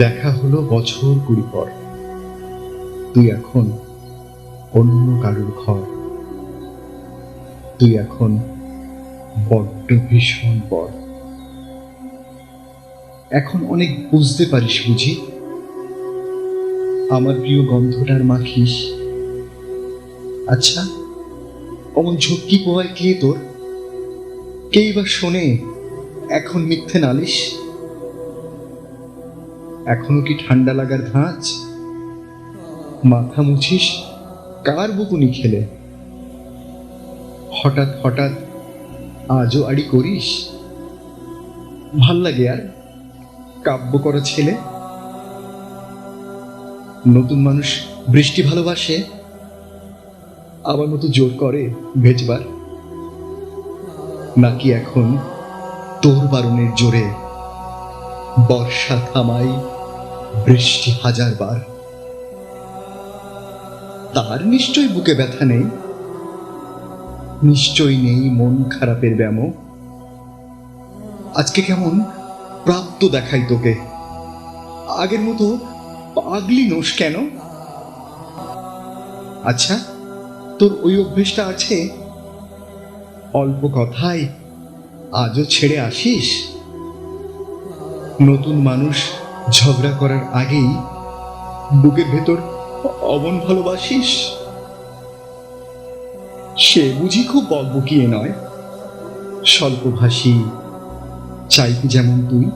দেখা হলো বছর কুড়ি পর। তুই এখন অন্য কারুর ঘর। তুই এখন বড্ড ভীষণ পর এখন অনেক বুঝতে পারিস বুঝি। আমার প্রিয় গন্ধটার মাখিস। আচ্ছা অমন ঝক্কি পোয়ায় কে তোর? কেই বা শোনে এখন মিথ্যে নালিশ? এখনও কি ঠান্ডা লাগার ধাঁচ মাথা মুছিস? কার বুকুনি খেলে? হঠাৎ হঠাৎ আজও আড়ি করিস? ভালো লাগে আর? কাব্য করা ছেলে? নতুন মানুষ বৃষ্টি ভালোবাসে? আমার মতো জোর করে ভেজবার? নাকি এখন তোর বারণের জোরে বর্ষা থামাই বৃষ্টি হাজার বার। তার নিশ্চয় বুকে ব্যথা নেই? নিশ্চয় নেই মন খারাপের ব্যাম? আজকে কেমন প্রাপ্ত দেখাই তোকে। আগের মতো পাগলি নোস কেন? আচ্ছা তোর ওই অভ্যেসটা আছে? অল্প কথায় আজও ছেড়ে আসিস? নতুন মানুষ ঝগড়া করার আগেই বুকের ভেতর অমন ভালোবাসিস? সে বুঝি খুব বকবকিয়ে নয়। স্বল্পভাষী চাইতে যেমন তুই।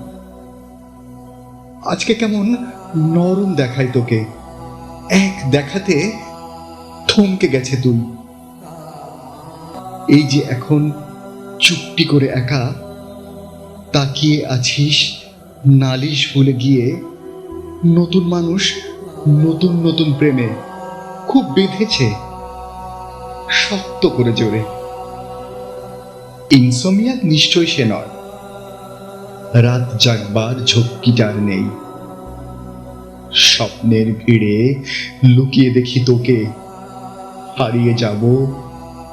আজকে কেমন নরম দেখায় তোকে। এক দেখাতে থমকে গেছে তুই। এই যে এখন চুপটি করে একা, তাকিয়ে আছিস নালিশ ভুলে গিয়ে নতুন মানুষ নতুন নতুন প্রেমে খুব বেঁধেছে, শক্ত করে জোরে। ইনসোমিয়াক নিশ্চয় সে নয়। রাত জাগবার ঝক্কিটার নেই। স্বপ্নের ভিড়ে লুকিয়ে দেখি তোকে। হারিয়ে যাব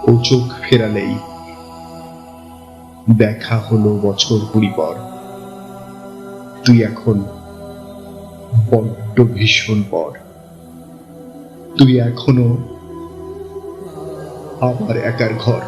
ও চোখ ফেরালেই। দেখা হলো বছর কুড়ি পর। তুই এখন বড্ড ভীষণ পর তুই এখনও আমার একার ঘর।